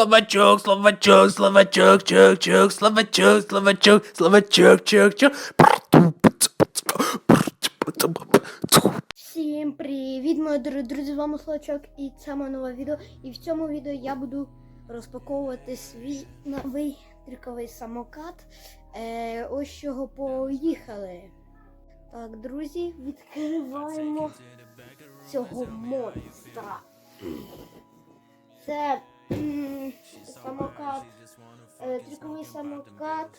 словачок, словачок, словачок, чок, чок, словачок, словачок, словачок, чок, чок. Всім привіт, мої дорогі друзі, з вами Слачок і це моє нове відео. І в цьому відео я буду розпаковувати свій новий трюковий самокат. Е, ось чого поїхали. Так, друзі, відкриваємо цього монстра. Це самокат, е, трюковий самокат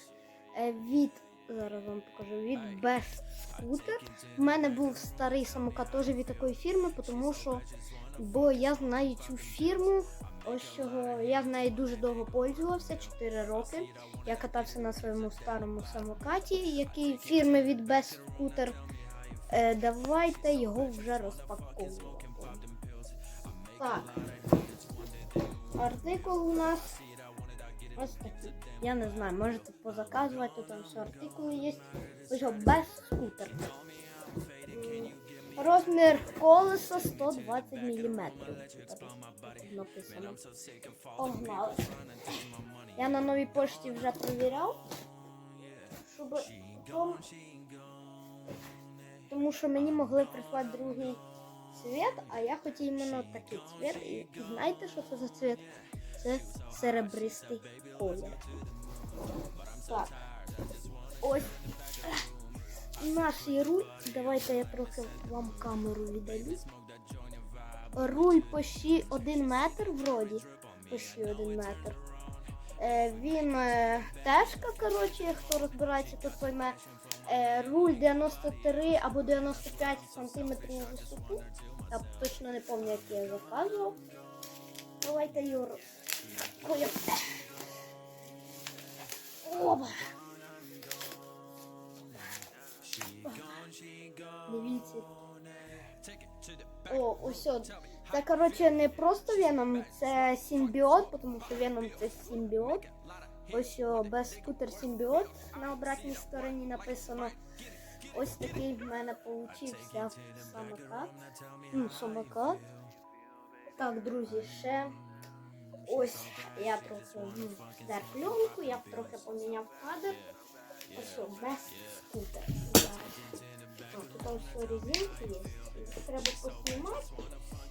е, від. Зараз вам покажу від Best Scooter. У мене був старий самокат теж від такої фірми, тому що бо я знаю цю фірму. Ось чого я з нею дуже довго пользувався, 4 роки. Я катався на своєму старому самокаті, який фірми від Best Scooter. Е, давайте його вже розпаковувати. Так. Артикул у нас ось такий. Я не знаю, можете позаказувати, тут там все артикули є. Ось без скутер. Розмір колеса 120 мм. Написано. Я на новій пошті вже перевіряв, щоб тому що мені могли прислати другий цвет, а я хотів іменно такий цвет. І знаєте, що це за цвет? Це серебристий колір. Так. Ось наш руль. Давайте я трохи вам камеру віддалю. Руль почти 1 метр вроді. Почти 1 метр. Е, він е, тежка, коротше, хто розбирається, то пойме. Е, руль 93 або 95 сантиметрів на висоту. Я точно не пам'ятаю, як я заказував. Давайте розкроємо. Оба. Дивіться. О, ось. Це, коротше, не просто Веном, це симбіот, тому що Веном це симбіот. Ось без скутер симбіот на обратній стороні написано. Ось такий в мене получився самокат. Ну, самокат. Так, друзі, ще ось я трохи здер пленку, я трохи поміняв кадр. Ось о, без скутер. Тут все резинки є. Їх треба поснімати,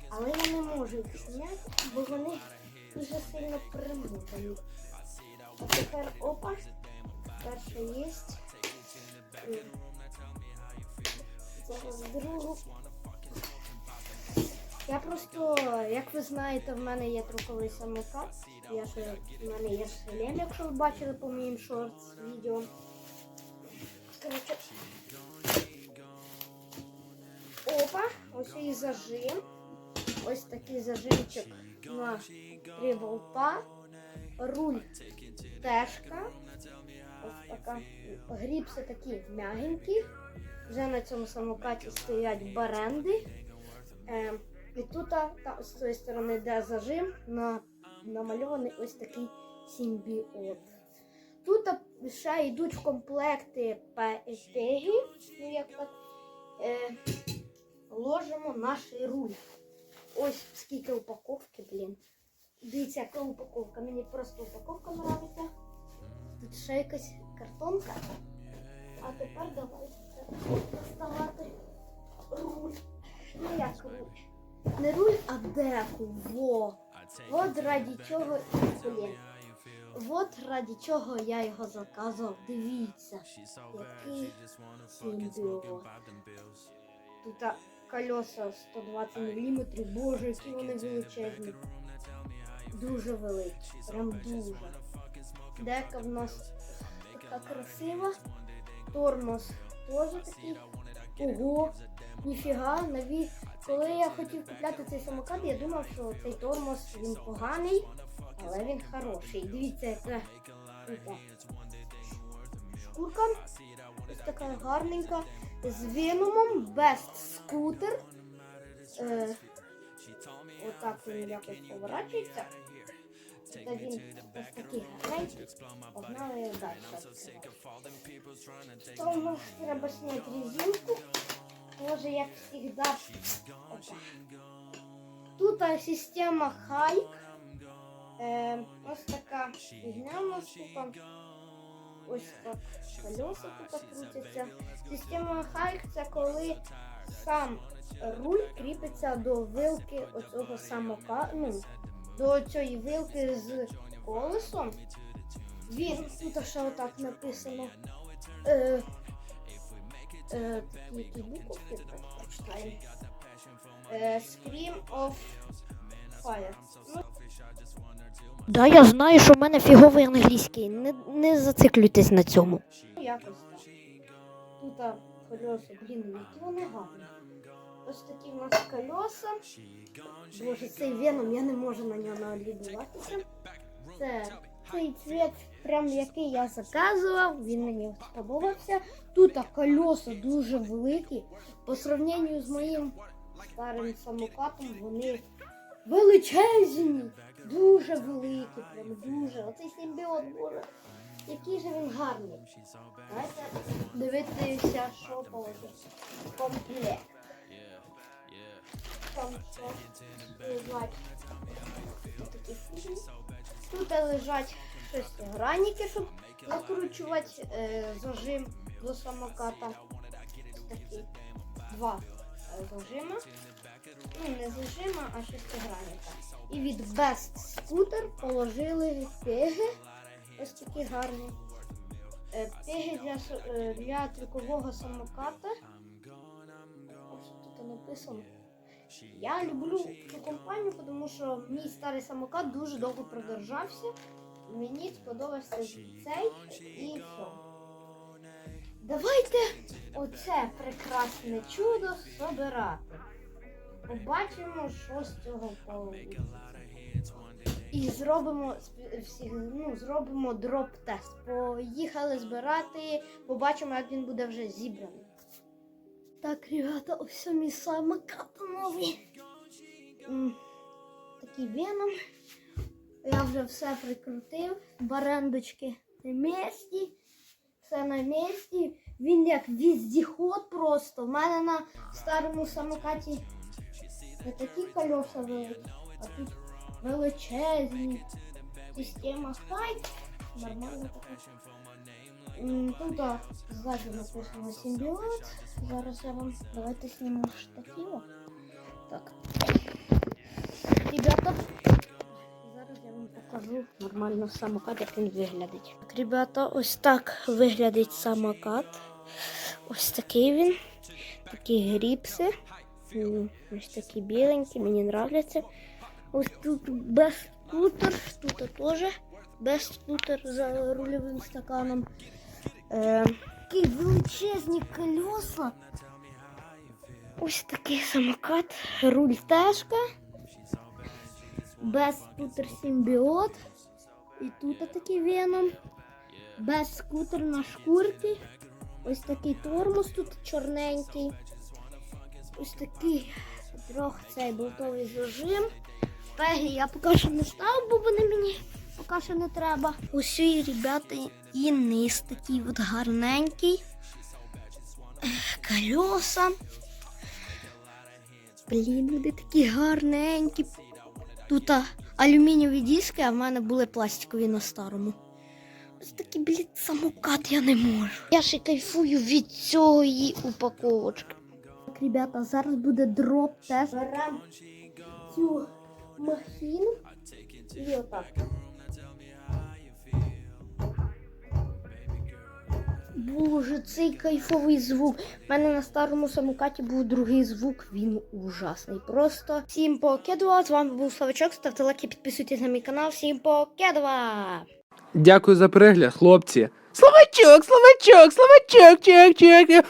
але я не можу їх зняти, бо вони дуже сильно примотані. А тепер опа, перша є. Другу. Я просто, як ви знаєте, в мене є труховий самокат. Я ще, в мене є шлем, якщо ви бачили по моїм шортс відео. Короче. Опа, ось і зажим. Ось такий зажимчик на три. Руль тежка. Ось така. Гріпси такі м'ягенькі. Вже на цьому самокаті стоять баренди. Е, і тут та, з цієї сторони, де зажим, на, намальований ось такий симбіот. Тут ще йдуть в комплекти пеги, ну як так, е, ложимо наш руль. Ось скільки упаковки, блін. Дивіться, яка упаковка. Мені просто упаковка подобається. Тут ще якась картонка. А тепер давайте доставати руль. Ну як руль? Не руль, а деку. Во. От раді чого блін. От раді чого я його заказував. Дивіться, який симбіот. Тут а, колеса 120 мм. Боже, які вони величезні. Дуже великі. Прям дуже. Дека в нас така красива. Тормоз теж такий. Ого, ніфіга, нові. Коли я хотів купляти цей самокат, я думав, що цей тормоз він поганий, але він хороший. Дивіться, яка шкурка. Ось така гарненька. З веномом, Best Scooter. Е, отак він якось поворачується. Та він ось такий гарненький. Погнали далі. Тому треба зняти резинку. Тоже як завжди. Опа. Тут система Хайк. Е, ось така фігня у нас тут. Ось так колеса тут крутяться. Система хайк це коли сам руль кріпиться до вилки оцього самока, ну, до цієї вилки з колесом. Він тут ще отак написано. Е, е, які буковки прочитаємо. Е, Scream of Fire. Ну, Да, я знаю, що в мене фіговий англійський. Не, не зациклюйтесь на цьому. якось так. Тут а, колеса, блін, які вони гарні. Ось такі в нас колеса. Боже, цей веном, я не можу на нього налюбуватися. Це цей цвіт, прям який я заказував, він мені сподобався. Тут колеса дуже великі. По сравненню з моїм старим самокатом, вони величезні, дуже великі, прям дуже. Оцей симбіот, боже, який же він гарний. Давайте дивитися, що положить. Комплект. Там. Тут лежать шестигранники, щоб закручувати е, зажим до самоката. Такі два е, зажима. Ну, не зажима, а шестигранника. І від Best Scooter положили пеги. Ось такі гарні. Е, Пеги для, е, для трюкового самоката. Ось тут написано. Я люблю цю компанію, тому що мій старий самокат дуже довго продержався. Мені сподобався цей і все. Давайте оце прекрасне чудо собирати. Побачимо, що з цього вийде. І зробимо спі- всі, ну, зробимо дроп-тест. Поїхали збирати, побачимо, як він буде вже зібраний. Так, ребята, ось мій самокат новий. М, Такий веном. Я вже все прикрутив. Барендочки на місці. Все на місці. Він як віздіход просто. У мене на старому самокаті не такі колеса великі, а тут величезні. Система хайт. Нормально така. Тут а, написано симбіот. Зараз я вам давайте зніму штатива. Так. Ребята, зараз я вам покажу нормально самокат, як він виглядить. Так, ребята, ось так виглядить самокат. Ось такий він. Такі гріпси. Ось такі біленькі, мені нравляться. Ось тут без скутер, тут теж без скутер за рульовим стаканом. Е, такі величезні колеса. Ось такий самокат, руль тежка. Без скутер симбіот. І тут такий веном. Без скутер на шкурці. Ось такий тормоз тут чорненький. Ось такий трох цей болтовий зажим. Пегі я поки що не став, бо вони мені що не треба. Усі ребята і низ такий от гарненький. Ех, Колеса. Блін, вони такі гарненькі. Тут алюмінієві диски, а в мене були пластикові на старому. Ось такий, блін, самокат я не можу. Я ще кайфую від цієї упаковочки. Так, ребята, зараз буде дроп тест. Беремо цю махіну і отак. Боже, цей кайфовий звук. У мене на старому самокаті був другий звук, він ужасний. Просто всім покедова. З вами був Славичок. Ставте лайки, підписуйтесь на мій канал. Всім покедва! Дякую за перегляд, хлопці. Словачок, словачок, словачок, чек, чок.